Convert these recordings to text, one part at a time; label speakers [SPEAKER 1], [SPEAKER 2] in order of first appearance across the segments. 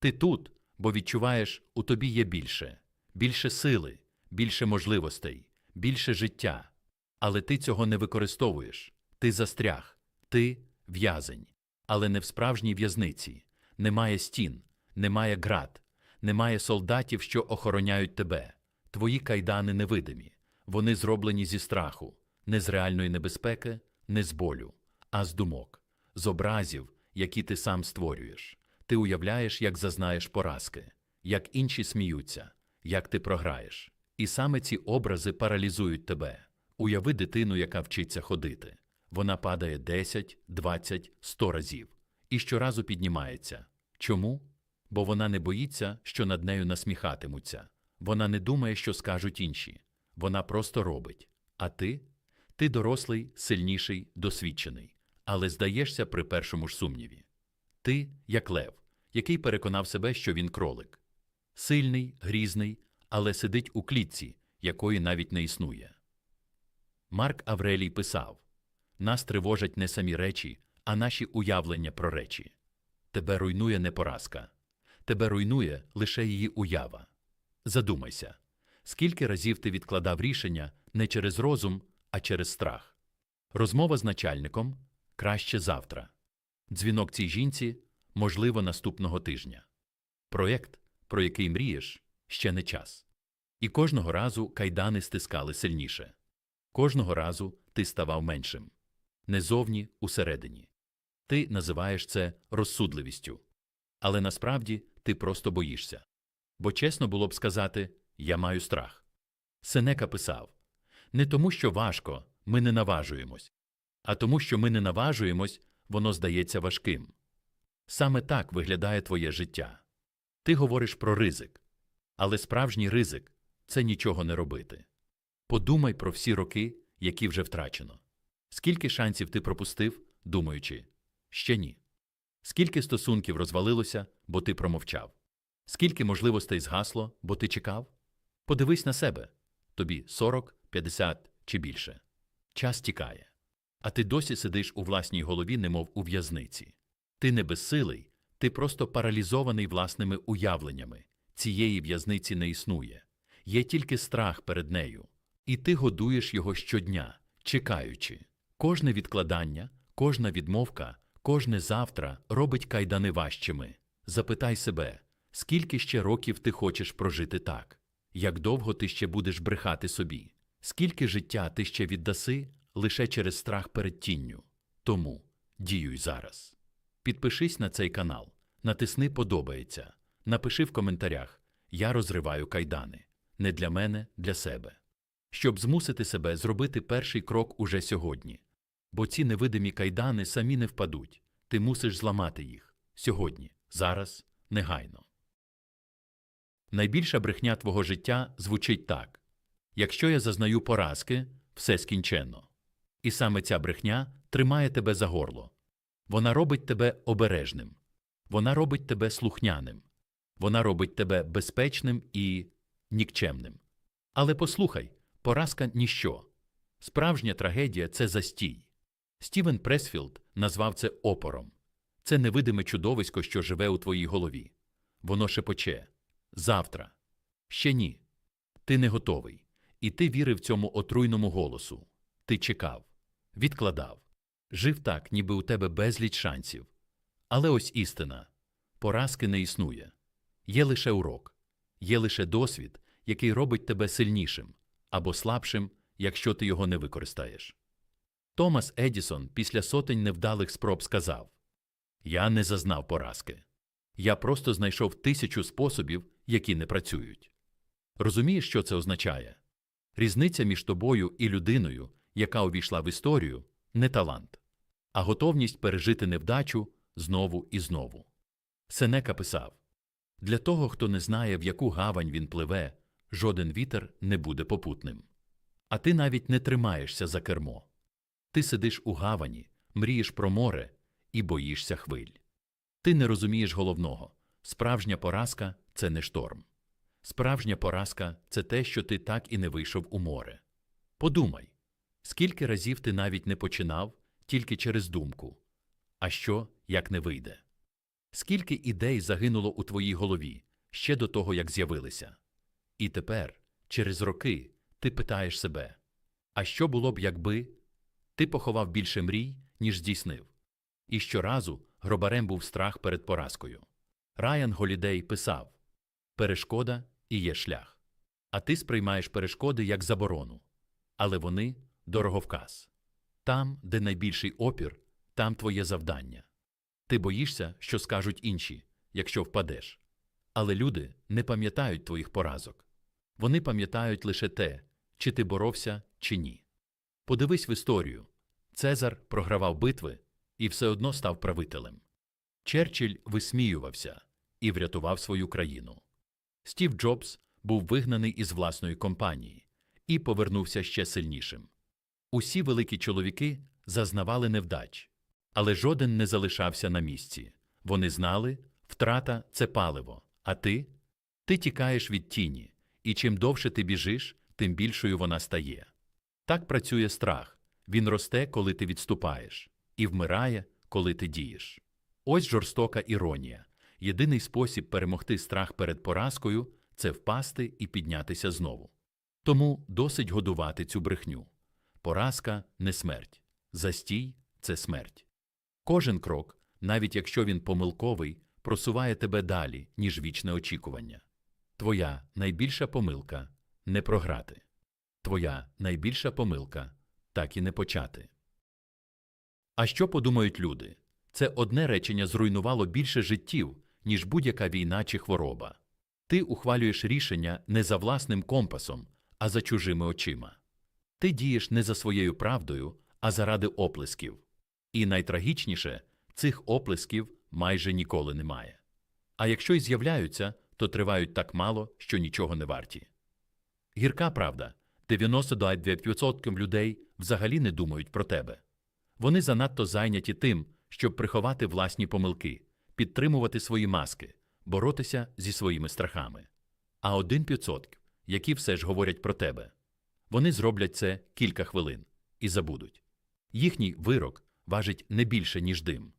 [SPEAKER 1] Ти тут, бо відчуваєш, у тобі є більше, більше сили, більше можливостей, більше життя. Але ти цього не використовуєш. Ти застряг, ти в'язень, але не в справжній в'язниці. Немає стін, немає град, немає солдатів, що охороняють тебе. Твої кайдани невидимі. Вони зроблені зі страху, не з реальної небезпеки, не з болю, а з думок, з образів, які ти сам створюєш. Ти уявляєш, як зазнаєш поразки, як інші сміються, як ти програєш. І саме ці образи паралізують тебе. Уяви дитину, яка вчиться ходити. Вона падає 10, 20, 100 разів і щоразу піднімається. Чому? Бо вона не боїться, що над нею насміхатимуться. Вона не думає, що скажуть інші. Вона просто робить. А ти? Ти дорослий, сильніший, досвідчений, але здаєшся при першому ж сумніві. Ти, як лев, який переконав себе, що він кролик. Сильний, грізний, але сидить у клітці, якої навіть не існує. Марк Аврелій писав Нас тривожать не самі речі, а наші уявлення про речі. Тебе руйнує не поразка, тебе руйнує лише її уява. Задумайся, скільки разів ти відкладав рішення не через розум, а через страх. Розмова з начальником краще завтра. Дзвінок цій жінці можливо наступного тижня. Проєкт, про який мрієш, ще не час. І кожного разу кайдани стискали сильніше. Кожного разу ти ставав меншим. Не зовні, усередині. Ти називаєш це розсудливістю. Але насправді ти просто боїшся. Бо чесно було б сказати я маю страх. Сенека писав не тому, що важко, ми не наважуємось, а тому, що ми не наважуємось, воно здається важким. Саме так виглядає твоє життя. Ти говориш про ризик, але справжній ризик це нічого не робити. Подумай про всі роки, які вже втрачено. Скільки шансів ти пропустив, думаючи, ще ні. Скільки стосунків розвалилося, бо ти промовчав? Скільки можливостей згасло, бо ти чекав? Подивись на себе тобі 40, 50 чи більше. Час тікає. А ти досі сидиш у власній голові, немов у в'язниці. Ти не безсилий, ти просто паралізований власними уявленнями. Цієї в'язниці не існує. Є тільки страх перед нею. І ти годуєш його щодня, чекаючи. Кожне відкладання, кожна відмовка, кожне завтра робить кайдани важчими. Запитай себе, скільки ще років ти хочеш прожити так? Як довго ти ще будеш брехати собі? Скільки життя ти ще віддаси лише через страх перед тінню? Тому діюй зараз. Підпишись на цей канал, натисни Подобається, напиши в коментарях Я розриваю кайдани. Не для мене, для себе. Щоб змусити себе зробити перший крок уже сьогодні. Бо ці невидимі кайдани самі не впадуть. Ти мусиш зламати їх сьогодні, зараз, негайно. Найбільша брехня твого життя звучить так якщо я зазнаю поразки, все скінченно. І саме ця брехня тримає тебе за горло. Вона робить тебе обережним, вона робить тебе слухняним, вона робить тебе безпечним і нікчемним. Але послухай, поразка ніщо. Справжня трагедія це застій. Стівен Пресфілд назвав це опором. Це невидиме чудовисько, що живе у твоїй голові. Воно шепоче завтра. Ще ні. Ти не готовий. І ти вірив цьому отруйному голосу. Ти чекав, відкладав, жив так, ніби у тебе безліч шансів. Але ось істина поразки не існує. Є лише урок, є лише досвід, який робить тебе сильнішим або слабшим, якщо ти його не використаєш. Томас Едісон після сотень невдалих спроб сказав Я не зазнав поразки. Я просто знайшов тисячу способів, які не працюють. Розумієш, що це означає? Різниця між тобою і людиною, яка увійшла в історію, не талант, а готовність пережити невдачу знову і знову. Сенека писав Для того, хто не знає, в яку гавань він пливе, жоден вітер не буде попутним. А ти навіть не тримаєшся за кермо. Ти сидиш у гавані, мрієш про море і боїшся хвиль. Ти не розумієш головного справжня поразка це не шторм. Справжня поразка це те, що ти так і не вийшов у море. Подумай, скільки разів ти навіть не починав тільки через думку, а що, як не вийде. Скільки ідей загинуло у твоїй голові ще до того, як з'явилися? І тепер, через роки, ти питаєш себе: а що було б, якби ти поховав більше мрій, ніж здійснив? І щоразу гробарем був страх перед поразкою. Райан Голідей писав: Перешкода і є шлях. А ти сприймаєш перешкоди як заборону. Але вони дороговказ. Там, де найбільший опір, там твоє завдання. Ти боїшся, що скажуть інші, якщо впадеш. Але люди не пам'ятають твоїх поразок. Вони пам'ятають лише те, чи ти боровся, чи ні. Подивись в історію Цезар програвав битви і все одно став правителем. Черчилль висміювався і врятував свою країну. Стів Джобс був вигнаний із власної компанії і повернувся ще сильнішим. Усі великі чоловіки зазнавали невдач, але жоден не залишався на місці. Вони знали, втрата це паливо, а ти? Ти тікаєш від тіні, і чим довше ти біжиш, тим більшою вона стає. Так працює страх він росте, коли ти відступаєш, і вмирає, коли ти дієш. Ось жорстока іронія. Єдиний спосіб перемогти страх перед поразкою це впасти і піднятися знову. Тому досить годувати цю брехню. Поразка не смерть, застій це смерть. Кожен крок, навіть якщо він помилковий, просуває тебе далі, ніж вічне очікування. Твоя найбільша помилка не програти. Твоя найбільша помилка так і не почати. А що подумають люди? Це одне речення зруйнувало більше життів, ніж будь-яка війна чи хвороба. Ти ухвалюєш рішення не за власним компасом, а за чужими очима. Ти дієш не за своєю правдою, а заради оплесків. І найтрагічніше цих оплесків майже ніколи немає. А якщо й з'являються, то тривають так мало, що нічого не варті. Гірка правда 99% людей взагалі не думають про тебе. Вони занадто зайняті тим, щоб приховати власні помилки, підтримувати свої маски, боротися зі своїми страхами. А 1%, які все ж говорять про тебе, вони зроблять це кілька хвилин і забудуть. Їхній вирок важить не більше, ніж дим.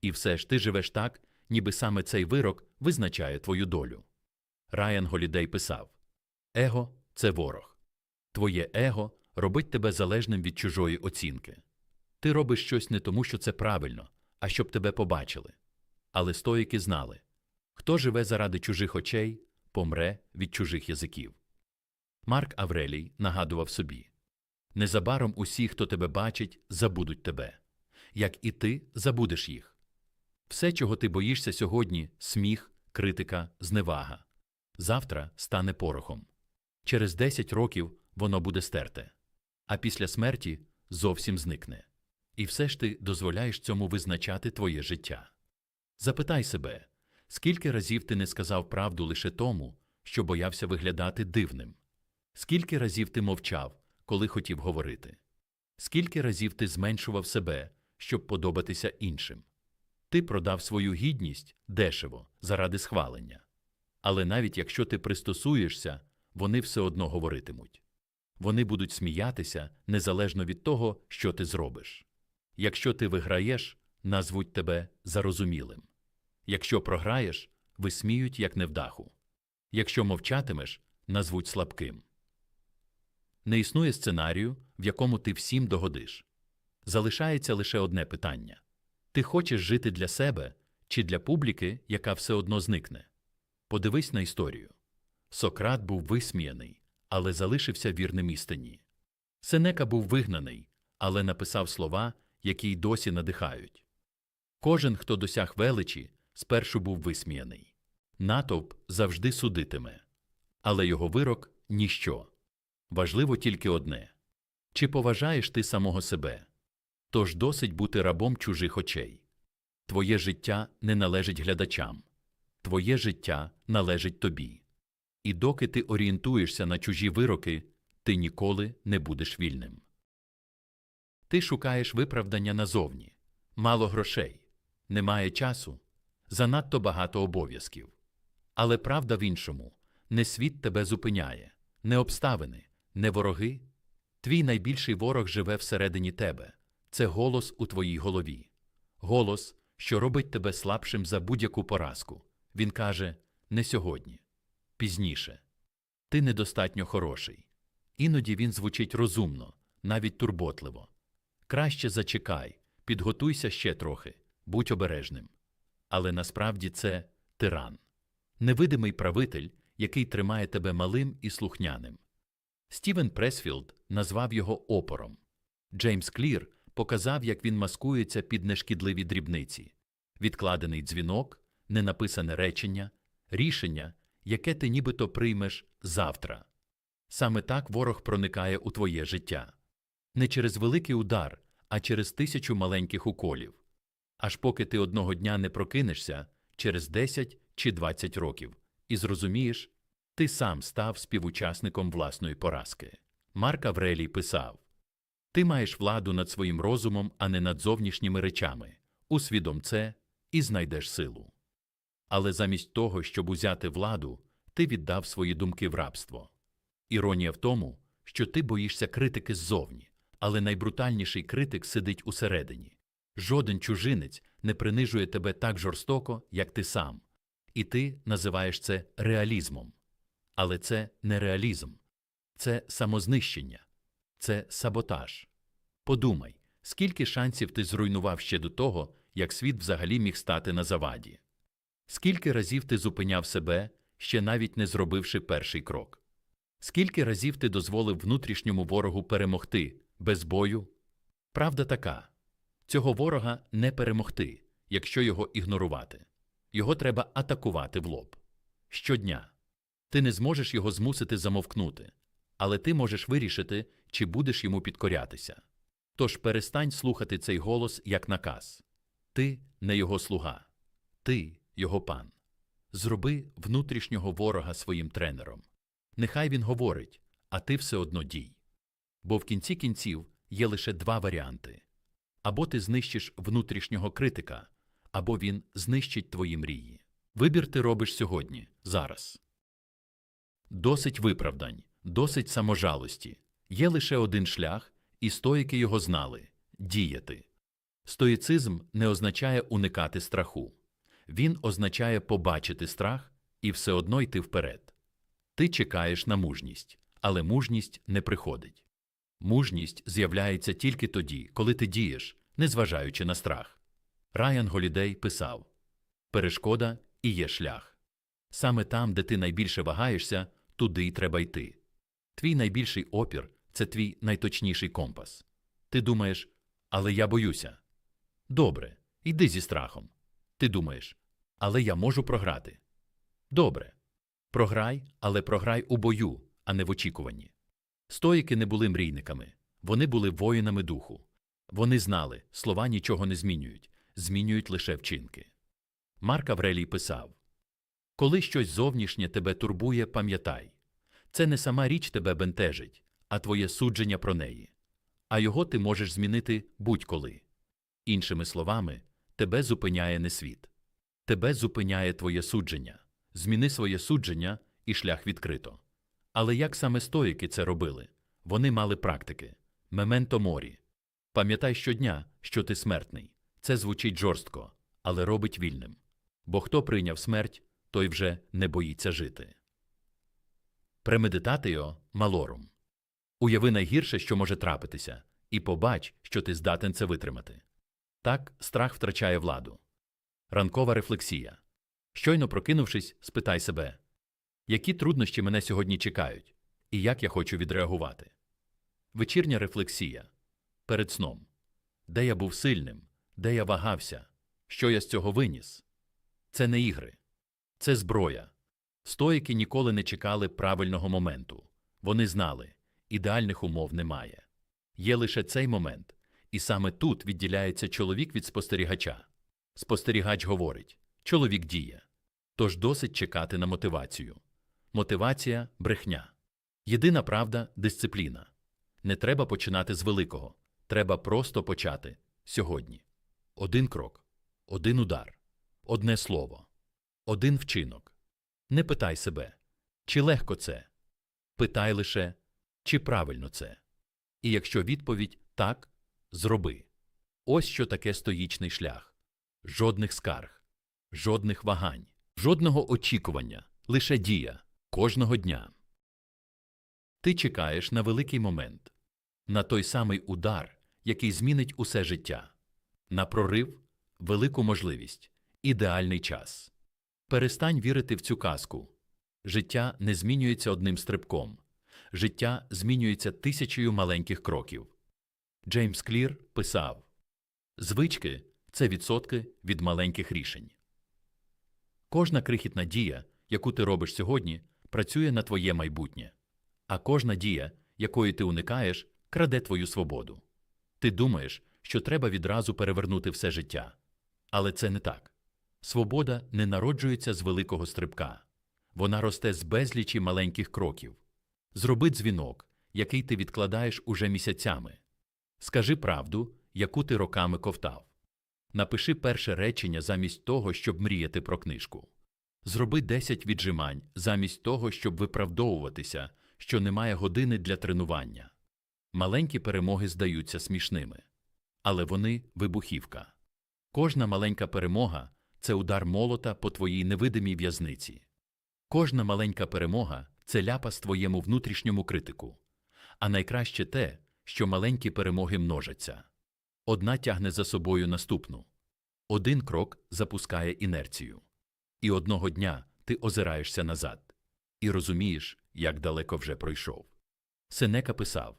[SPEAKER 1] І все ж ти живеш так, ніби саме цей вирок визначає твою долю. Райан Голідей писав: Его це ворог. Твоє его робить тебе залежним від чужої оцінки. Ти робиш щось не тому, що це правильно, а щоб тебе побачили. Але стоїки знали хто живе заради чужих очей, помре від чужих язиків. Марк Аврелій нагадував собі Незабаром усі, хто тебе бачить, забудуть тебе, як і ти забудеш їх. Все, чого ти боїшся сьогодні сміх, критика, зневага. Завтра стане порохом. Через 10 років воно буде стерте, а після смерті зовсім зникне. І все ж ти дозволяєш цьому визначати твоє життя. Запитай себе, скільки разів ти не сказав правду лише тому, що боявся виглядати дивним? Скільки разів ти мовчав, коли хотів говорити? Скільки разів ти зменшував себе, щоб подобатися іншим? Ти продав свою гідність дешево заради схвалення. Але навіть якщо ти пристосуєшся, вони все одно говоритимуть. Вони будуть сміятися незалежно від того, що ти зробиш. Якщо ти виграєш, назвуть тебе зарозумілим. Якщо програєш, висміють як невдаху. Якщо мовчатимеш, назвуть слабким. Не існує сценарію, в якому ти всім догодиш. Залишається лише одне питання ти хочеш жити для себе чи для публіки, яка все одно зникне? Подивись на історію. Сократ був висміяний, але залишився вірним істині. Сенека був вигнаний, але написав слова, які й досі надихають. Кожен, хто досяг величі, спершу був висміяний. Натовп завжди судитиме, але його вирок ніщо. Важливо тільки одне чи поважаєш ти самого себе? Тож досить бути рабом чужих очей. Твоє життя не належить глядачам, твоє життя належить тобі. І доки ти орієнтуєшся на чужі вироки, ти ніколи не будеш вільним. Ти шукаєш виправдання назовні, мало грошей, немає часу, занадто багато обов'язків. Але правда в іншому не світ тебе зупиняє, не обставини, не вороги. Твій найбільший ворог живе всередині тебе це голос у твоїй голові, голос, що робить тебе слабшим за будь-яку поразку. Він каже не сьогодні, пізніше. Ти недостатньо хороший. Іноді він звучить розумно, навіть турботливо. Краще зачекай, підготуйся ще трохи, будь обережним. Але насправді це тиран, невидимий правитель, який тримає тебе малим і слухняним. Стівен Пресфілд назвав його опором. Джеймс Клір показав, як він маскується під нешкідливі дрібниці відкладений дзвінок, ненаписане речення, рішення, яке ти нібито приймеш завтра. Саме так ворог проникає у твоє життя. Не через великий удар, а через тисячу маленьких уколів. Аж поки ти одного дня не прокинешся через 10 чи 20 років і зрозумієш, ти сам став співучасником власної поразки. Марк Аврелій писав Ти маєш владу над своїм розумом, а не над зовнішніми речами. Усвідом це і знайдеш силу. Але замість того, щоб узяти владу, ти віддав свої думки в рабство. Іронія в тому, що ти боїшся критики ззовні, але найбрутальніший критик сидить усередині. Жоден чужинець не принижує тебе так жорстоко, як ти сам, і ти називаєш це реалізмом. Але це не реалізм, це самознищення, це саботаж. Подумай, скільки шансів ти зруйнував ще до того, як світ взагалі міг стати на заваді. Скільки разів ти зупиняв себе, ще навіть не зробивши перший крок? Скільки разів ти дозволив внутрішньому ворогу перемогти без бою? Правда така цього ворога не перемогти, якщо його ігнорувати. Його треба атакувати в лоб. Щодня. Ти не зможеш його змусити замовкнути, але ти можеш вирішити, чи будеш йому підкорятися. Тож перестань слухати цей голос як наказ. Ти не його слуга, ти його пан. Зроби внутрішнього ворога своїм тренером. Нехай він говорить, а ти все одно дій. Бо в кінці кінців є лише два варіанти або ти знищиш внутрішнього критика, або він знищить твої мрії. Вибір ти робиш сьогодні, зараз. Досить виправдань, досить саможалості. Є лише один шлях, і стоїки його знали діяти. Стоїцизм не означає уникати страху. Він означає побачити страх і все одно йти вперед. Ти чекаєш на мужність, але мужність не приходить. Мужність з'являється тільки тоді, коли ти дієш, незважаючи на страх. Райан Голідей писав Перешкода і є шлях. Саме там, де ти найбільше вагаєшся, туди й треба йти. Твій найбільший опір це твій найточніший компас. Ти думаєш, але я боюся. Добре, йди зі страхом. Ти думаєш, але я можу програти. Добре. Програй, але програй у бою, а не в очікуванні. Стоїки не були мрійниками, вони були воїнами духу. Вони знали, слова нічого не змінюють, змінюють лише вчинки. Марк Аврелій писав Коли щось зовнішнє тебе турбує, пам'ятай це не сама річ тебе бентежить, а твоє судження про неї. А його ти можеш змінити будь-коли. Іншими словами, тебе зупиняє не світ. Тебе зупиняє твоє судження. Зміни своє судження і шлях відкрито. Але як саме стоїки це робили? Вони мали практики. Мементо морі. Пам'ятай щодня, що ти смертний. Це звучить жорстко, але робить вільним. Бо хто прийняв смерть, той вже не боїться жити. Премедитатио малорум. Уяви найгірше, що може трапитися, і побач, що ти здатен це витримати. Так страх втрачає владу. Ранкова рефлексія. Щойно прокинувшись, спитай себе, які труднощі мене сьогодні чекають, і як я хочу відреагувати. Вечірня рефлексія. Перед сном. Де я був сильним, де я вагався, що я з цього виніс. Це не ігри, це зброя. Стоїки ніколи не чекали правильного моменту. Вони знали, ідеальних умов немає. Є лише цей момент, і саме тут відділяється чоловік від спостерігача. Спостерігач говорить чоловік діє. Тож досить чекати на мотивацію. Мотивація брехня. Єдина правда дисципліна. Не треба починати з великого. Треба просто почати сьогодні. Один крок, один удар, одне слово, один вчинок. Не питай себе, чи легко це. Питай лише, чи правильно це. І якщо відповідь так, зроби. Ось що таке стоїчний шлях. Жодних скарг, жодних вагань, жодного очікування, лише дія кожного дня. Ти чекаєш на великий момент, на той самий удар, який змінить усе життя, на прорив, велику можливість, ідеальний час. Перестань вірити в цю казку. Життя не змінюється одним стрибком, життя змінюється тисячею маленьких кроків. Джеймс Клір писав Звички це відсотки від маленьких рішень. Кожна крихітна дія, яку ти робиш сьогодні, працює на твоє майбутнє, а кожна дія, якої ти уникаєш, краде твою свободу. Ти думаєш, що треба відразу перевернути все життя. Але це не так. Свобода не народжується з великого стрибка. Вона росте з безлічі маленьких кроків. Зроби дзвінок, який ти відкладаєш уже місяцями. Скажи правду, яку ти роками ковтав. Напиши перше речення замість того, щоб мріяти про книжку. Зроби 10 віджимань замість того, щоб виправдовуватися, що немає години для тренування. Маленькі перемоги здаються смішними. Але вони вибухівка. Кожна маленька перемога це удар молота по твоїй невидимій в'язниці. Кожна маленька перемога це ляпас твоєму внутрішньому критику. А найкраще те, що маленькі перемоги множаться. Одна тягне за собою наступну. Один крок запускає інерцію. І одного дня ти озираєшся назад і розумієш, як далеко вже пройшов. Сенека писав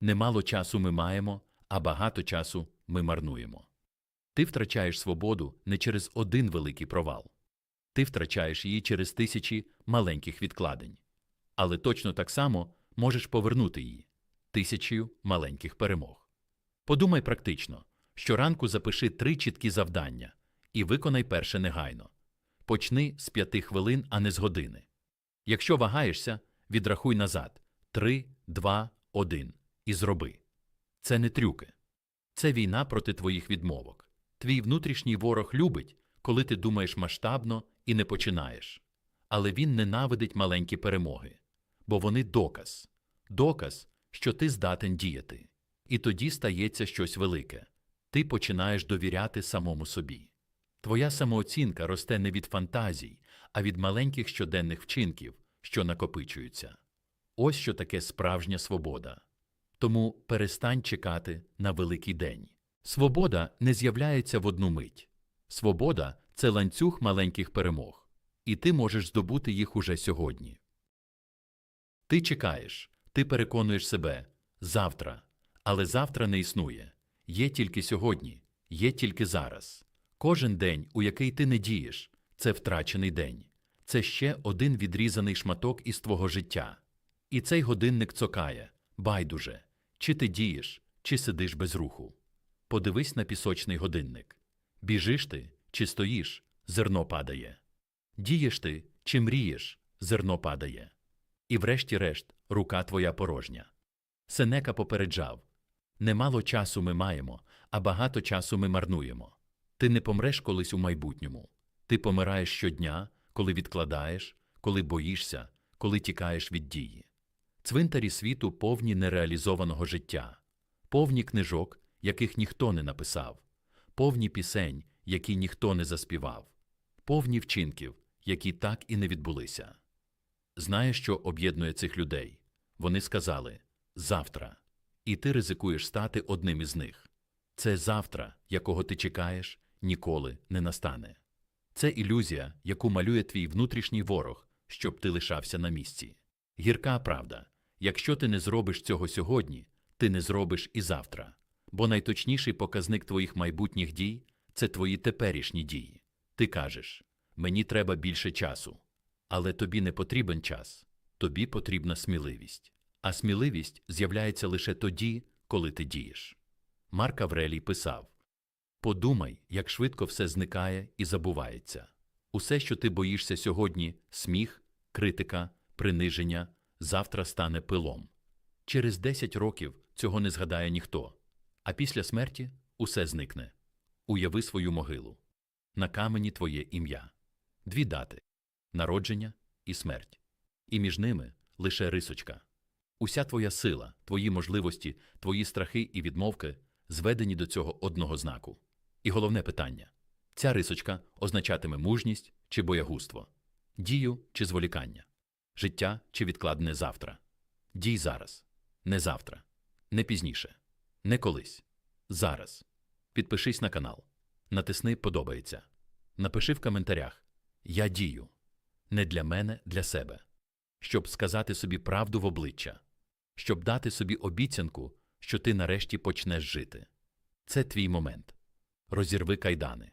[SPEAKER 1] Немало часу ми маємо, а багато часу ми марнуємо. Ти втрачаєш свободу не через один великий провал. Ти втрачаєш її через тисячі маленьких відкладень. Але точно так само можеш повернути її тисячею маленьких перемог. Подумай практично щоранку запиши три чіткі завдання і виконай перше негайно. Почни з п'яти хвилин, а не з години. Якщо вагаєшся, відрахуй назад три, два, один і зроби. Це не трюки. Це війна проти твоїх відмовок. Твій внутрішній ворог любить, коли ти думаєш масштабно і не починаєш. Але він ненавидить маленькі перемоги, бо вони доказ, доказ, що ти здатен діяти. І тоді стається щось велике. Ти починаєш довіряти самому собі. Твоя самооцінка росте не від фантазій, а від маленьких щоденних вчинків, що накопичуються. Ось що таке справжня свобода. Тому перестань чекати на великий день. Свобода не з'являється в одну мить. Свобода це ланцюг маленьких перемог, і ти можеш здобути їх уже сьогодні. Ти чекаєш, ти переконуєш себе завтра, але завтра не існує. Є тільки сьогодні, є тільки зараз. Кожен день, у який ти не дієш, це втрачений день. Це ще один відрізаний шматок із твого життя. І цей годинник цокає байдуже, чи ти дієш, чи сидиш без руху. Подивись на пісочний годинник. Біжиш ти, чи стоїш, зерно падає. Дієш ти, чи мрієш, зерно падає. І врешті-решт, рука твоя порожня. Сенека попереджав Немало часу ми маємо, а багато часу ми марнуємо. Ти не помреш колись у майбутньому. Ти помираєш щодня, коли відкладаєш, коли боїшся, коли тікаєш від дії. Цвинтарі світу повні нереалізованого життя, повні книжок, яких ніхто не написав, повні пісень, які ніхто не заспівав, повні вчинків, які так і не відбулися. Знаєш, що об'єднує цих людей? Вони сказали завтра, і ти ризикуєш стати одним із них. Це завтра, якого ти чекаєш, ніколи не настане. Це ілюзія, яку малює твій внутрішній ворог, щоб ти лишався на місці. Гірка правда якщо ти не зробиш цього сьогодні, ти не зробиш і завтра. Бо найточніший показник твоїх майбутніх дій це твої теперішні дії. Ти кажеш мені треба більше часу. Але тобі не потрібен час, тобі потрібна сміливість. А сміливість з'являється лише тоді, коли ти дієш. Марк Аврелій писав Подумай, як швидко все зникає і забувається. Усе, що ти боїшся сьогодні сміх, критика, приниження, завтра стане пилом. Через 10 років цього не згадає ніхто, а після смерті усе зникне. Уяви свою могилу. На камені твоє ім'я. Дві дати народження і смерть. І між ними лише рисочка. Уся твоя сила, твої можливості, твої страхи і відмовки зведені до цього одного знаку. І головне питання Ця рисочка означатиме мужність чи боягузтво, дію чи зволікання, життя чи відкладене завтра. Дій зараз, не завтра, не пізніше, не колись. Зараз. Підпишись на канал, натисни Подобається. Напиши в коментарях Я дію. Не для мене, для себе. Щоб сказати собі правду в обличчя, щоб дати собі обіцянку, що ти нарешті почнеш жити. Це твій момент. Розірви кайдани,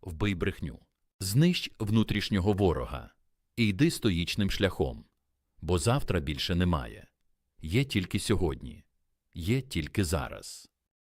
[SPEAKER 1] вбий брехню, знищ внутрішнього ворога і йди стоїчним шляхом, бо завтра більше немає. Є тільки сьогодні, є тільки зараз.